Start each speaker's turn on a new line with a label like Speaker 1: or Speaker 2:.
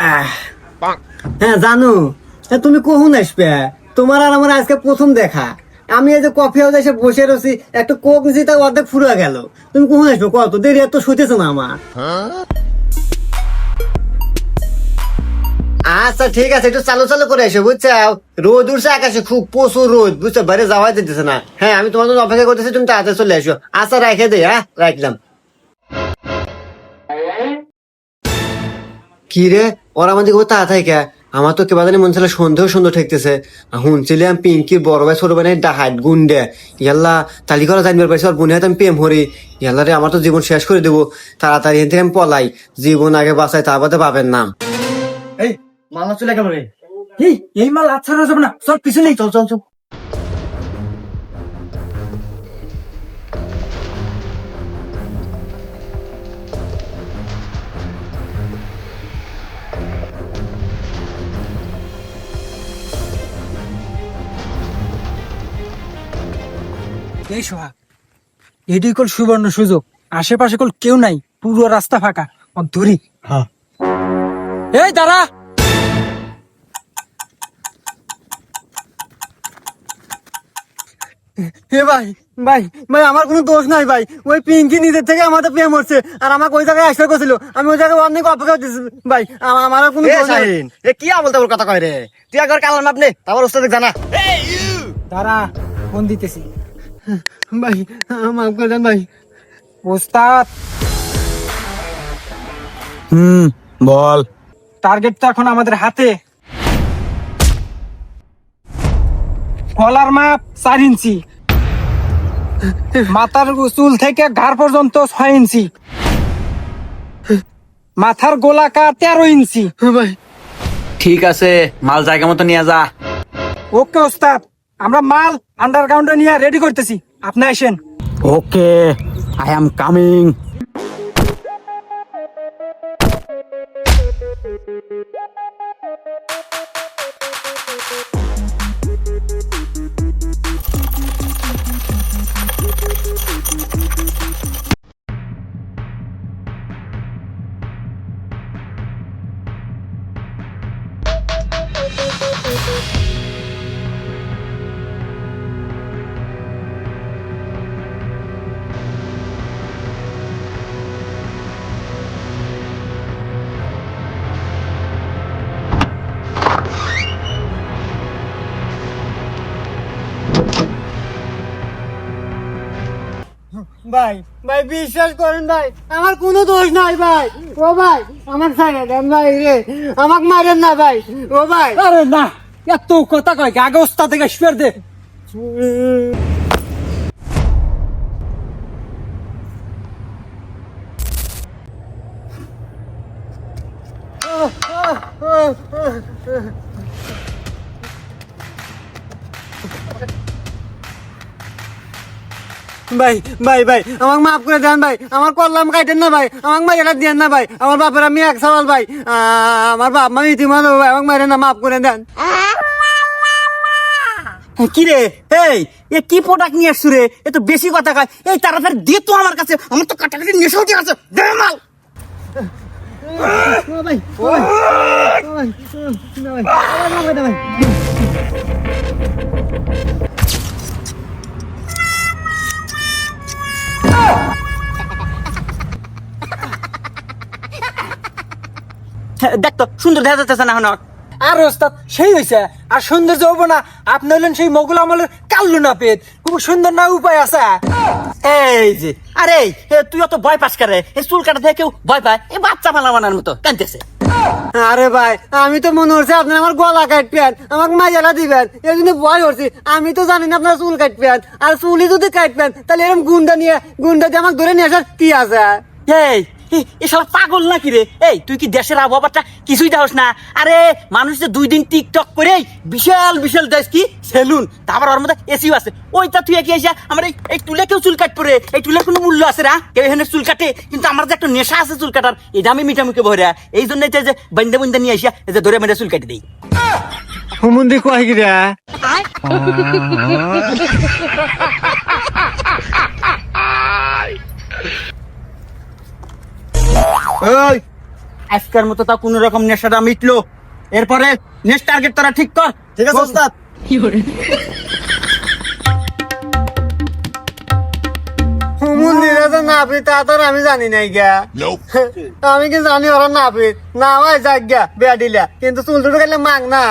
Speaker 1: হ্যাঁ জানো হ্যাঁ, তুমি কখন আসবে? তোমার আর আমার আজকে প্রথম দেখা। আমি এই যে কফি হাউস এসে বসে রয়েছি একটা কোক নিছি তা অর্ধেক ফুরা গেল। তুমি কখন আসবে কত দেরি এত শুতেছে না আমার। আচ্ছা ঠিক আছে একটু চালু চালু করে এসো বুঝছ রোদ উঠছে আকাশে খুব প্রচুর রোদ বুঝছ? বাইরে যাওয়া যেতেছে না। হ্যাঁ আমি তোমার জন্য অপেক্ষা করতেছি তুমি তাড়াতাড়ি চলে এসো আচ্ছা রেখে দে হ্যাঁ রাখলাম। কি রে? ওরা আমাদের কোথাও তা কে আমার তো কেবা জানি মন ছিল সন্দেহ সন্দেহ ঠেকতেছে। শুনছিলাম পিঙ্কির বড় ভাই, ছোট ভাই ডাহাট গুন্ডে। ইয়াল্লা, তালি করা জানবার পারছি আর বোনে আমি প্রেম হরি ইয়াল্লা রে আমার তো জীবন শেষ করে দেবো। তাড়াতাড়ি এখান থেকে আমি পলাই। জীবন আগে বাঁচাই তার বাদে পাবেন নাম
Speaker 2: এই, মালা চলে গেল রে এই এই মাল আচ্ছা যাবে না, চল, পিছনেই চল চল চল। এই সোহা এটি কল সুবর্ণ সুযোগ। আশেপাশে কল কেউ নাই পুরো রাস্তা ফাঁকা। আর ধরি।
Speaker 1: হ্যাঁ
Speaker 2: এই দাঁড়া।
Speaker 1: হে ভাই ভাই ভাই আমার কোনো দোষ নাই ভাই। ওই পিঙ্কি নিজের থেকে আমাদের প্রেম হচ্ছে আর আমাকে ওই জায়গায় আসতে করছিল। আমি ওই জায়গায় অনেক অপেক্ষা করতেছি ভাই। আমার কোনো দোষ নাই।
Speaker 3: এ কি আমল তাবল কথা কয় রে? তুই একবার কালার মাপ নে তারপর ওস্তাদ জানা।
Speaker 2: দাঁড়া ফোন দিতেছি।
Speaker 1: ভাই মাফ করে দেন ভাই।
Speaker 2: ওস্তাদ!
Speaker 3: হুম বল।
Speaker 2: টার্গেট তো এখন আমাদের হাতে। গলার মাপ চার ইঞ্চি। মাথার চুল থেকে ঘাড় পর্যন্ত ছয় ইঞ্চি। মাথার গোলাকার তেরো ইঞ্চি।
Speaker 1: ভাই।
Speaker 3: ঠিক আছে মাল জায়গা মতো নিয়ে যা।
Speaker 2: ওকে ওস্তাদ। আমরা মাল আন্ডারগ্রাউন্ডে নিয়ে রেডি করতেছি। আপনি আসেন।
Speaker 3: ওকে আই এম কামিং
Speaker 1: ভাই ভাই বিশ্বাস করেন ভাই আমার কোনো দোষ নাই ভাই। ও ভাই আমার সাইডে দেন ভাই রে আমাকে মারেন না ভাই। ও ভাই।
Speaker 2: আরে না এত কথা কয় আগে ওস্তাদ থেকে শুয়ার দে।
Speaker 1: ভাই ভাই ভাই, আমাকে মাফ করে দেন ভাই, আমার কল্লাম কাটেন না ভাই, আমাকে মাইরা দেন না ভাই, আমার বাপের আমি এক সওয়াল ভাই আমার বাপ মা ইতিমধ্যে ভাই, আমাকে মারেন না মাফ করে দেন।
Speaker 4: কি রে? এই, এ কি প্রোডাক্ট নিয়ে আসছো রে? এ তো বেশি কথা কয়। এই তাড়াতাড়ি দে তো আমার কাছে, আমার তো কাটাকাটি নেশা উঠে গেছে। দে মাল।
Speaker 1: ভাই ভাই ভাই ভাই দেন ভাই।
Speaker 4: দেখ তো সুন্দর দেখা যাচ্ছে না এখন
Speaker 2: আর। ওস্তাদ সেই হয়েছে আর সৌন্দর্য হব না আপনি হলেন সেই মোগল আমলের কাল্লু না পেট খুব সুন্দর না উপায় আছে?
Speaker 4: এই যে আরে তুই অত ভয় পাস করে? এই চুল কাটা থেকে কেউ ভয় পায়? এই বাচ্চা মালা বানার মতো কানতেছে
Speaker 1: আরে ভাই আমি তো মনে হচ্ছে আপনি আমার গলা কাটবেন আমাকে মাজালা দিবেন। এই জন্য ভয় করছি। আমি তো জানি না আপনার চুল কাটবেন। আর চুলি যদি কাটবেন তাহলে এরকম গুন্ডা নিয়ে গুন্ডা দিয়ে আমাকে ধরে নিয়ে আসার কি আছে?
Speaker 4: এই এ- শালা পাগল নাকি রে? এই তুই কি দেশের আবহাওয়াটা কিছুই দাওস না? আরে মানুষ যে দুই দিন টিকটক করে বিশাল বিশাল দেশ কি? সেলুন। তারপর ওর মধ্যে এসিও আছে। ওইটা তুই কি এসে আমার এই তুলে কেউ চুল কাটবে রে? এই চুলের কোনো মূল্য আছে না? কেউ এখানে চুল কাটে কিন্তু আমার যে একটা নেশা আছে চুল কাটার এটা আমি মিঠামুখে ভরে এই জন্য যে বান্ধে বান্ধে নিয়ে আসিয়া যে ধরে মেরে চুল কাটি দিই।
Speaker 1: হুমুন্দি কয় কি রে
Speaker 3: ওই
Speaker 4: আজকের মতো তা কোনো রকম নেশাটা মিটলো। এরপরে নেক্সট টার্গেট তোরা ঠিক কর।
Speaker 3: ঠিক আছে ওস্তাদ।
Speaker 1: নাপিত তা তো আর আমি জানি নাই গা। আমি কি জানি ওরা নাপিত? না হয় যাক গা বেয়া দিলা। কিন্তু চুল টুল গেলে মাগ না